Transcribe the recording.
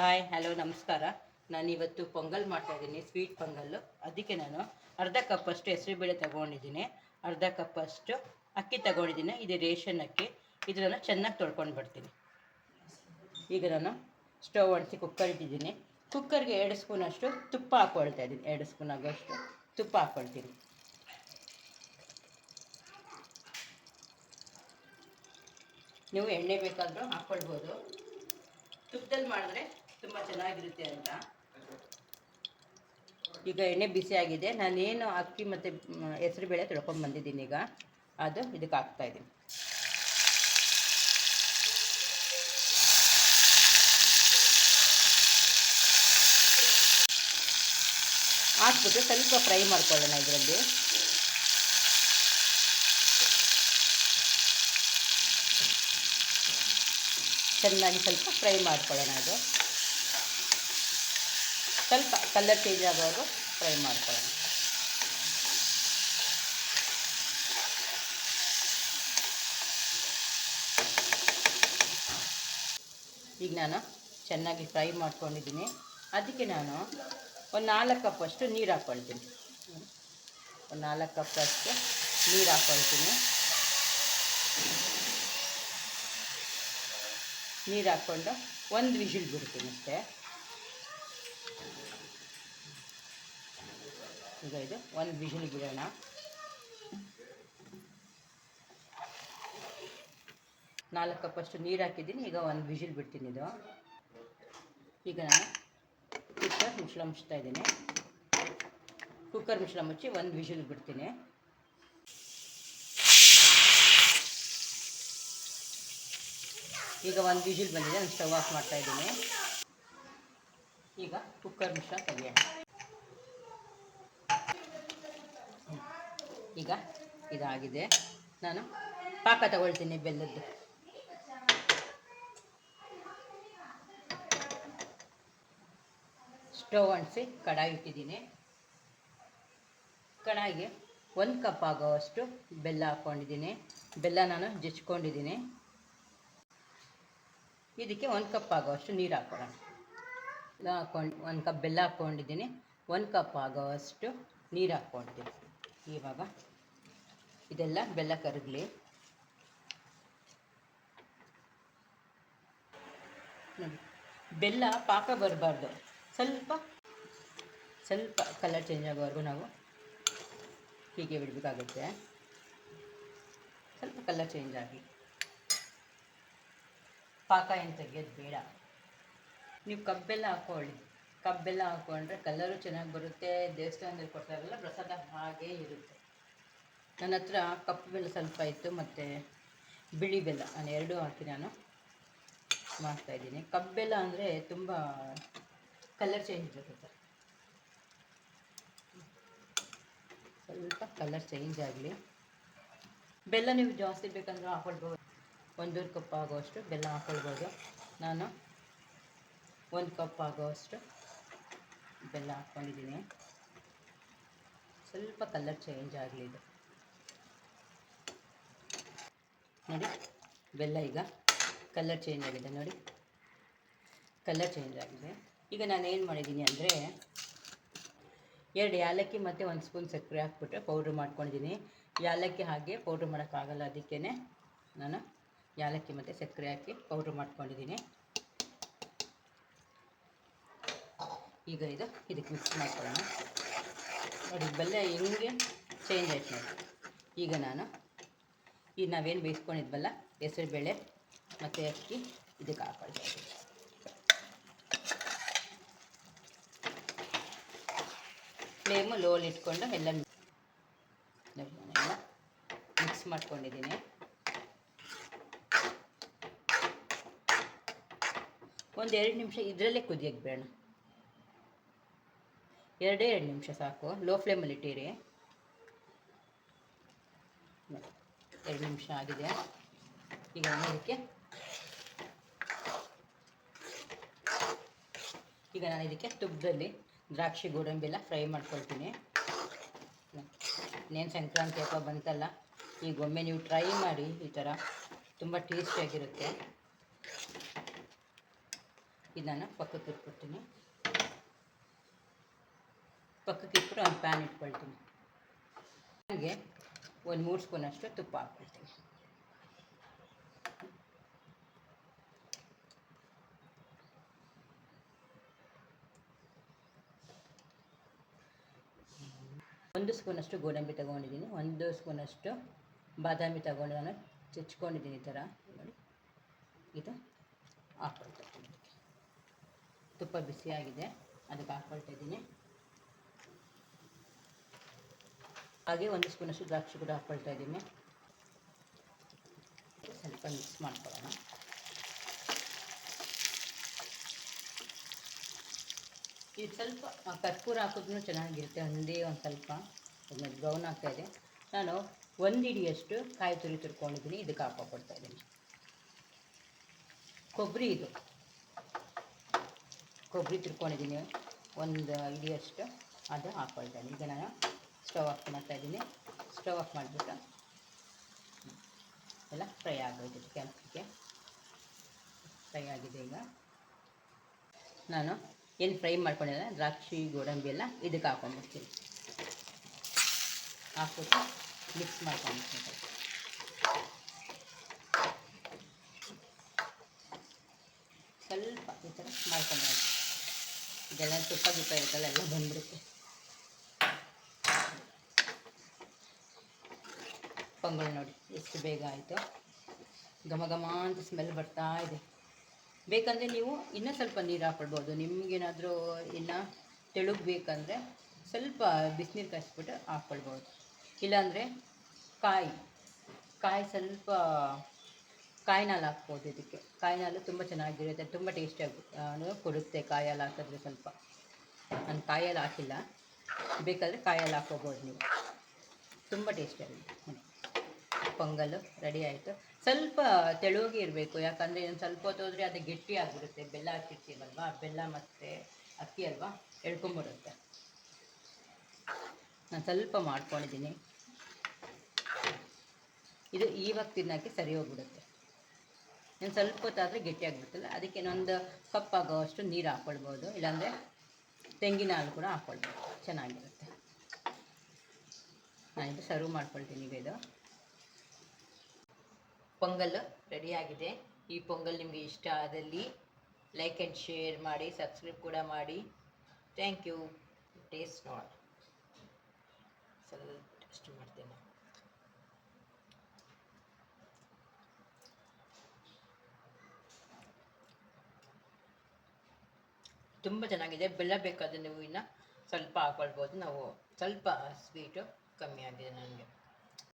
Hi hello ನಮಸ್ಕಾರ. ನಾನು ಇವತ್ತು ಪೊಂಗಲ್ ಮಾಡ್ತಾ ಇದ್ದೀನಿ ಸ್ವೀಟ್ ಪೊಂಗಲ್ಲು. ಅದಕ್ಕೆ ನಾನು ಅರ್ಧ ಕಪ್ಪಷ್ಟು ಹೆಸರುಬೇಳೆ ತಗೊಂಡಿದ್ದೀನಿ. ಅರ್ಧ ಕಪ್ಪಷ್ಟು ಅಕ್ಕಿ ತಗೊಂಡಿದ್ದೀನಿ. ಇದು ರೇಷನ್ ಅಕ್ಕಿ. ಇದನ್ನು ಚೆನ್ನಾಗಿ ತೊಳ್ಕೊಂಡು ಬರ್ತೀನಿ. ಈಗ ನಾನು ಸ್ಟವ್ ಅಂಟಿಸಿ ಕುಕ್ಕರ್ ಇಟ್ಟಿದ್ದೀನಿ. ಕುಕ್ಕರ್ಗೆ ಎರಡು ಸ್ಪೂನಷ್ಟು ತುಪ್ಪ ಹಾಕ್ಕೊಳ್ತಾ ಇದ್ದೀನಿ. ಎರಡು ಸ್ಪೂನ್ ಆಗೋಷ್ಟು ತುಪ್ಪ ಹಾಕ್ಕೊಳ್ತೀನಿ ನೀವು ಎಣ್ಣೆ ಬೇಕಾದರೂ ಹಾಕ್ಕೊಳ್ಬೋದು ತುಪ್ಪದಲ್ಲಿ ಮಾಡಿದ್ರೆ ತುಂಬ ಚೆನ್ನಾಗಿರುತ್ತೆ ಅಂತ. ಈಗ ಎಣ್ಣೆ ಬಿಸಿ ಆಗಿದೆ. ನಾನೇನು ಅಕ್ಕಿ ಮತ್ತು ಹೆಸರು ಬೇಳೆ ತೊಳ್ಕೊಂಡು ಬಂದಿದ್ದೀನಿ ಈಗ. ಅದು ಇದಕ್ಕೆ ಹಾಕ್ತಾ ಇದ್ದೀನಿ. ಹಾಕ್ಬಿಟ್ಟು ಸ್ವಲ್ಪ ಫ್ರೈ ಮಾಡ್ಕೊಳ್ಳೋಣ ಇದರಲ್ಲಿ. ಚೆನ್ನಾಗಿ ಸ್ವಲ್ಪ ಫ್ರೈ ಮಾಡ್ಕೊಳ್ಳೋಣ ಅದು. ಸ್ವಲ್ಪ ಕಲರ್ ಚೇಂಜ್ ಆಗೋವರೆಗೂ ಫ್ರೈ ಮಾಡ್ಕೊಳ್ಳೋಣ. ಈಗ ನಾನು ಚೆನ್ನಾಗಿ ಫ್ರೈ ಮಾಡ್ಕೊಂಡಿದ್ದೀನಿ. ಅದಕ್ಕೆ ನಾನು ಒಂದು ನಾಲ್ಕು ಕಪ್ಪಷ್ಟು ನೀರು ಹಾಕ್ಕೊಳ್ತೀನಿ. ಒಂದು ನಾಲ್ಕು ಕಪ್ಪಷ್ಟು ನೀರು ಹಾಕ್ಕೊಳ್ತೀನಿ. ನೀರು ಹಾಕ್ಕೊಂಡು ಒಂದು ವಿಷಿಲ್ ಬಿಡ್ತೀನಿ ಅಷ್ಟೇ. ಈಗ ಇದು ಒಂದು ಬಿಸಿಲು ಬಿಡೋಣ. ನಾಲ್ಕು ಕಪ್ಪಷ್ಟು ನೀರು ಹಾಕಿದ್ದೀನಿ. ಈಗ ಒಂದು ಬಿಸಿಲು ಬಿಡ್ತೀನಿ ಇದು. ಈಗ ನಾನು ಕುಕ್ಕರ್ ಮುಚ್ಚಳ ಮುಚ್ತಾ ಇದ್ದೀನಿ. ಕುಕ್ಕರ್ ಮುಚ್ಚಳ ಮುಚ್ಚಿ ಒಂದು ವಿಷಲ್ ಬಿಡ್ತೀನಿ. ಈಗ ಒಂದು ವಿಷಲ್ ಬಂದಿದೆ. ನಾನು ಸ್ಟವ್ ಆಫ್ ಮಾಡ್ತಾ ಇದ್ದೀನಿ. ಈಗ ಕುಕ್ಕರ್ ಮಿಶ್ರ ತೆಗಿಯೋಣ. ಈಗ ಇದಾಗಿದೆ. ನಾನು ಪಾಕ ತಗೊಳ್ತೀನಿ ಬೆಲ್ಲದ್ದು. ಸ್ಟವ್ ಅಂಟಿಸಿ ಕಡಾಯಿ ಇಟ್ಟಿದ್ದೀನಿ. ಕಡಾಯಿಗೆ ಒಂದು ಕಪ್ ಆಗೋವಷ್ಟು ಬೆಲ್ಲ ಹಾಕ್ಕೊಂಡಿದ್ದೀನಿ. ಬೆಲ್ಲ ನಾನು ಜಚ್ಕೊಂಡಿದ್ದೀನಿ ಇದಕ್ಕೆ ಒಂದು ಕಪ್ ಆಗೋವಷ್ಟು ನೀರು ಹಾಕ್ಕೊಳ್ಳೋಣ. ಬೆಲ್ಲ ಹಾಕ್ಕೊಂಡು ಒಂದು ಕಪ್ ಬೆಲ್ಲ ಹಾಕ್ಕೊಂಡಿದ್ದೀನಿ. ಒಂದು ಕಪ್ ಆಗೋವಷ್ಟು ನೀರು ಹಾಕ್ಕೊಳ್ತೀನಿ ಇವಾಗ ಇದೆಲ್ಲ ಬೆಲ್ಲ ಕರಗಲಿ ನೋಡಿ, ಬೆಲ್ಲ ಪಾಕ ಬರಬಾರ್ದು. ಸ್ವಲ್ಪ ಸ್ವಲ್ಪ ಕಲರ್ ಚೇಂಜ್ ಆಗೋವರೆಗೂ ನಾವು ಹೀಗೆ ಬಿಡಬೇಕಾಗುತ್ತೆ. ಸ್ವಲ್ಪ ಕಲರ್ ಚೇಂಜ್ ಆಗಿ. ಪಾಕ ಏನು ತೆಗಿಯೋದು ಬೇಡ. ನೀವು ಕಬ್ಬೆಲ್ಲ ಹಾಕೊಳ್ಳಿ. ಕಬ್ಬೆಲ್ಲ ಹಾಕ್ಕೊಂಡ್ರೆ ಕಲರು ಚೆನ್ನಾಗಿ ಬರುತ್ತೆ, ದೇವಸ್ಥಾನದಲ್ಲಿ ಕೊಡ್ತಾರಲ್ಲ, ಪ್ರಸಾದ ಹಾಗೇ ಇರುತ್ತೆ. ನನ್ನ ಹತ್ರ ಕಪ್ಪು ಬೆಲ್ಲ ಸ್ವಲ್ಪ ಇತ್ತು, ಮತ್ತು ಬಿಳಿ ಬೆಲ್ಲ, ನಾನು ಎರಡೂ ಹಾಕಿ ನಾನು ಮಾಡ್ತಾಯಿದ್ದೀನಿ ಕಬ್ಬೆಲ್ಲ ಅಂದರೆ ತುಂಬ ಕಲರ್ ಚೇಂಜ್ ಬರುತ್ತೆ ಸ್ವಲ್ಪ ಕಲರ್ ಚೇಂಜ್ ಆಗಲಿ. ಬೆಲ್ಲ ನೀವು ಜಾಸ್ತಿ ಬೇಕಂದ್ರೆ ಹಾಕೊಳ್ಬೋದು. ಒಂದೂವರೆ ಕಪ್ ಆಗೋಷ್ಟು ಬೆಲ್ಲ ಹಾಕೊಳ್ಬೋದು. ನಾನು ಒಂದು ಕಪ್ ಆಗೋಷ್ಟು ಬೆಲ್ಲ ಹಾಕ್ಕೊಂಡಿದ್ದೀನಿ ಸ್ವಲ್ಪ ಕಲರ್ ಚೇಂಜ್ ಆಗಲಿ ಇದು. ನೋಡಿ, ಬೆಲ್ಲ ಈಗ ಕಲರ್ ಚೇಂಜ್ ಆಗಿದೆ ನೋಡಿ. ಕಲರ್ ಚೇಂಜ್ ಆಗಿದೆ. ಈಗ ನಾನು ಏನು ಮಾಡಿದ್ದೀನಿ ಅಂದರೆ ಎರಡು ಯಾಲಕ್ಕಿ ಮತ್ತು ಒಂದು ಸ್ಪೂನ್ ಸಕ್ಕರೆ ಹಾಕ್ಬಿಟ್ರೆ ಪೌಡ್ರ್ ಮಾಡ್ಕೊಂಡಿದ್ದೀನಿ. ಯಾಲಕ್ಕಿ ಹಾಗೆ ಪೌಡ್ರ್ ಮಾಡೋಕ್ಕಾಗಲ್ಲ ಅದಕ್ಕೇ ನಾನು ಏಲಕ್ಕಿ ಮತ್ತು ಸಕ್ಕರೆ ಹಾಕಿ ಪೌಡ್ರ್ ಮಾಡ್ಕೊಂಡಿದ್ದೀನಿ. ಈಗ ಇದು ಇದಕ್ಕೆ ಮಿಕ್ಸ್ ಮಾಡ್ಕೊಳ್ಳೋಣ. ನೋಡಿ, ಬೆಲ್ಲ ಹೆಂಗೆ ಚೇಂಜ್ ಆಯ್ತು ಈಗ ನಾನು ಈಗ ನಾವೇನು ಬೇಯಿಸ್ಕೊಂಡಿದ್ವಲ್ಲ ಹೆಸರುಬೇಳೆ ಮತ್ತು ಅಕ್ಕಿ, ಇದಕ್ಕೆ ಹಾಕೊಳ್ತಾ ಫ್ಲೇಮು ಲೋಲ್ ಇಟ್ಕೊಂಡು ಎಲ್ಲ ಮಿಕ್ಸ್ ಮಾಡ್ಕೊಂಡಿದ್ದೀನಿ. ಒಂದು ಎರಡು ನಿಮಿಷ ಇದರಲ್ಲೇ ಕುದಿಯಕ್ಕೆ ಬೇಡ. ಎರಡೇ ಎರಡು ನಿಮಿಷ ಸಾಕು. ಲೋ ಫ್ಲೇಮಲ್ಲಿ ಇಟ್ಟಿರಿ. ಎರಡು ನಿಮಿಷ ಆಗಿದೆ. ಈಗ ಇದಕ್ಕೆ ಈಗ ನಾನು ಇದಕ್ಕೆ ತುಪ್ಪದಲ್ಲಿ ದ್ರಾಕ್ಷಿ ಗೋಡಂಬಿ ಎಲ್ಲ ಫ್ರೈ ಮಾಡ್ಕೊಳ್ತೀನಿ. ಇನ್ನೇನು ಸಂಕ್ರಾಂತಿ ಹಬ್ಬ ಬಂತಲ್ಲ, ಈಗ ಒಮ್ಮೆ ನೀವು ಟ್ರೈ ಮಾಡಿ, ಈ ಥರ ತುಂಬ ಟೇಸ್ಟಿಯಾಗಿರುತ್ತೆ ಇದನ್ನು ಪಕ್ಕಕ್ಕೆ ಇಟ್ಕೊಡ್ತೀನಿ. ಪಕ್ಕಕ್ಕೆ ಇಟ್ಬಿಟ್ಟು ಒಂದು ಪ್ಯಾನ್ ಇಟ್ಕೊಳ್ತೀನಿ. ಹಾಗೆ ಒಂದು ಮೂರು ಸ್ಪೂನಷ್ಟು ತುಪ್ಪ ಹಾಕ್ಕೊಳ್ತೀನಿ. ಒಂದು ಸ್ಪೂನಷ್ಟು ಗೋಡಂಬಿ ತಗೊಂಡಿದ್ದೀನಿ, ಒಂದು ಸ್ಪೂನಷ್ಟು ಬಾದಾಮಿ ತಗೊಂಡು ನಾನು ಚಚ್ಕೊಂಡಿದ್ದೀನಿ ಈ ಥರ. ನೋಡಿ, ಇದು ಹಾಕ್ಕೊಳ್ತಾ ತುಪ್ಪ ಬಿಸಿಯಾಗಿದೆ, ಅದಕ್ಕೆ ಹಾಕ್ಕೊಳ್ತಾ ಇದ್ದೀನಿ. ಹಾಗೆ ಒಂದು ಸ್ಪೂನಷ್ಟು ದ್ರಾಕ್ಷಿ ಕೂಡ ಹಾಕ್ಕೊಳ್ತಾ ಇದ್ದೀನಿ. ಸ್ವಲ್ಪ ಮಿಕ್ಸ್ ಮಾಡ್ಕೊಳ್ಳೋಣ. ಇದು ಸ್ವಲ್ಪ ಕರ್ಪೂರ ಹಾಕಿದ್ರೂ ಚೆನ್ನಾಗಿರುತ್ತೆ ಒಂದೇ ಒಂದು ಸ್ವಲ್ಪ ಒಂದು ಬ್ರೌನ್ ಆಗ್ತಾ ಇದೆ. ನಾನು ಒಂದು ಹಿಡಿಯಷ್ಟು ಕಾಯಿ ತುರಿ ತುರ್ಕೊಂಡಿದ್ದೀನಿ, ಇದಕ್ಕೆ ಹಾಕೋಕೊಡ್ತಾ ಇದ್ದೀನಿ. ಕೊಬ್ಬರಿ ಇದು. ಕೊಬ್ಬರಿ ತುರ್ಕೊಂಡಿದ್ದೀನಿ, ಒಂದು ಹಿಡಿಯಷ್ಟು ಅದು ಹಾಕ್ಕೊಳ್ತಾ ಇದ್ದೀನಿ. ಈಗ ನಾನು ಸ್ಟವ್ ಆಫ್ ಮಾಡ್ತಾ ಇದ್ದೀನಿ. ಸ್ಟವ್ ಆಫ್ ಮಾಡಿಬಿಟ್ಟು ಎಲ್ಲ ಫ್ರೈ ಆಗೋಯ್ತು ಕೆಂಪಿಗೆ. ಫ್ರೈ ಆಗಿದೆ ಈಗ. ನಾನು ಏನು ಫ್ರೈ ಮಾಡ್ಕೊಂಡಿಲ್ಲ, ದ್ರಾಕ್ಷಿ, ಗೋಡಂಬಿ ಎಲ್ಲ ಇದಕ್ಕೆ ಹಾಕೊಂಡ್ಬಿಡ್ತೀನಿ. ಹಾಕ್ಬಿಟ್ಟು ಮಿಕ್ಸ್ ಮಾಡ್ಕೊಂಡ್ಬಿಡ್ತೀನಿ. ಸ್ವಲ್ಪ ಈ ಥರ ಮಾಡ್ಕೊಂಡ್ಬಿಡ್ತೀನಿ. ಇದೆಲ್ಲ ತುಪ್ಪ ಗಿಪ್ಪ ಇರುತ್ತಲ್ಲ, ಎಲ್ಲ ಬಂದ್ಬಿಡುತ್ತೆ. ಪೊಂಗಲ್ ನೋಡಿ, ಎಷ್ಟು ಬೇಗ ಆಯಿತು. ಘಮ ಘಮ ಅಂತ ಸ್ಮೆಲ್ ಬರ್ತಾ ಇದೆ. ಬೇಕಂದರೆ ನೀವು ಇನ್ನೂ ಸ್ವಲ್ಪ ನೀರು ಹಾಕ್ಕೊಳ್ಬೋದು ನಿಮಗೇನಾದರೂ ಇನ್ನು ತೆಳುಗ್ ಬೇಕಂದರೆ ಸ್ವಲ್ಪ ಬಿಸಿನೀರು ಕಾಯಿಸ್ಬಿಟ್ಟು ಹಾಕ್ಕೊಳ್ಬೋದು ಇಲ್ಲಾಂದರೆ ಕಾಯಿ ಕಾಯಿ ಸ್ವಲ್ಪ ಕಾಯಿನಾಲ್ ಹಾಕ್ಬೋದು ಇದಕ್ಕೆ. ಕಾಯಿನಾಲು ತುಂಬ ಚೆನ್ನಾಗಿರುತ್ತೆ, ತುಂಬ ಟೇಸ್ಟಿಯಾಗಿ ಕೊಡುತ್ತೆ ಕಾಯಲ್ಲಿ ಹಾಕಿದ್ರೆ ಸ್ವಲ್ಪ. ನಾನು ಕಾಯಲ್ಲಿ ಹಾಕಿಲ್ಲ. ಬೇಕಾದರೆ ಕಾಯಲ್ಲಿ ಹಾಕ್ಕೋಬೋದು ನೀವು. ತುಂಬ ಟೇಸ್ಟಿಯಾಗಿದೆ ನೋಡಿ ಪೊಂಗಲ್ ರೆಡಿ ಆಯಿತು. ಸ್ವಲ್ಪ ತೆಳುವಾಗಿ ಇರಬೇಕು, ಯಾಕಂದರೆ ಇನ್ನು ಸ್ವಲ್ಪ ಹೊತ್ತು ಹೋದರೆ ಅದು ಗಟ್ಟಿ ಆಗಿಬಿಡುತ್ತೆ. ಬೆಲ್ಲ ಹಾಕಿರ್ತೀವಲ್ವಾ? ಬೆಲ್ಲ ಮತ್ತು ಅಕ್ಕಿ ಅಲ್ವಾ? ಎಳ್ಕೊಂಬಿಡುತ್ತೆ. ನಾನು ಸ್ವಲ್ಪ ಮಾಡ್ಕೊಂಡಿದ್ದೀನಿ. ಇದು ಇವಾಗ ತಿನ್ನೋಕ್ಕೆ ಸರಿ ಹೋಗ್ಬಿಡುತ್ತೆ. ಇನ್ನು ಸ್ವಲ್ಪ ಹೊತ್ತಾದರೆ ಗಟ್ಟಿ ಆಗಿಬಿಡುತ್ತಲ್ಲ, ಅದಕ್ಕೆ ಇನ್ನೊಂದು ಕಪ್ ಆಗೋವಷ್ಟು ನೀರು ಹಾಕ್ಕೊಳ್ಬೋದು ಇಲ್ಲಾಂದರೆ ತೆಂಗಿನ ಹಾಲು ಕೂಡ ಹಾಕ್ಕೊಳ್ಬೋದು ಚೆನ್ನಾಗಿರುತ್ತೆ. ನಾನಿದು ಸರ್ವ್ ಮಾಡ್ಕೊಳ್ತೀನಿ ಈಗ ಇದು. ಪೊಂಗಲ್ ರೆಡಿಯಾಗಿದೆ ಈ ಪೊಂಗಲ್ ನಿಮಗೆ ಇಷ್ಟ ಆದಲ್ಲಿ ಲೈಕ್ ಆ್ಯಂಡ್ ಶೇರ್ ಮಾಡಿ ಸಬ್ಸ್ಕ್ರೈಬ್ ಕೂಡ ಮಾಡಿ. ಥ್ಯಾಂಕ್ ಯು ಟೇಸ್ಟ್ ನೋಡಿ ಸ್ವಲ್ಪ ಮಾಡ್ತೇನೆ ತುಂಬ ಚೆನ್ನಾಗಿದೆ. ಬೆಲ್ಲ ಬೇಕಾದರೆ ನೀವು ಇನ್ನು ಸ್ವಲ್ಪ ಹಾಕ್ಕೊಳ್ಬೋದು ನಾವು ಸ್ವಲ್ಪ ಸ್ವೀಟು ಕಮ್ಮಿ ಆಗಿದೆ ನನಗೆ.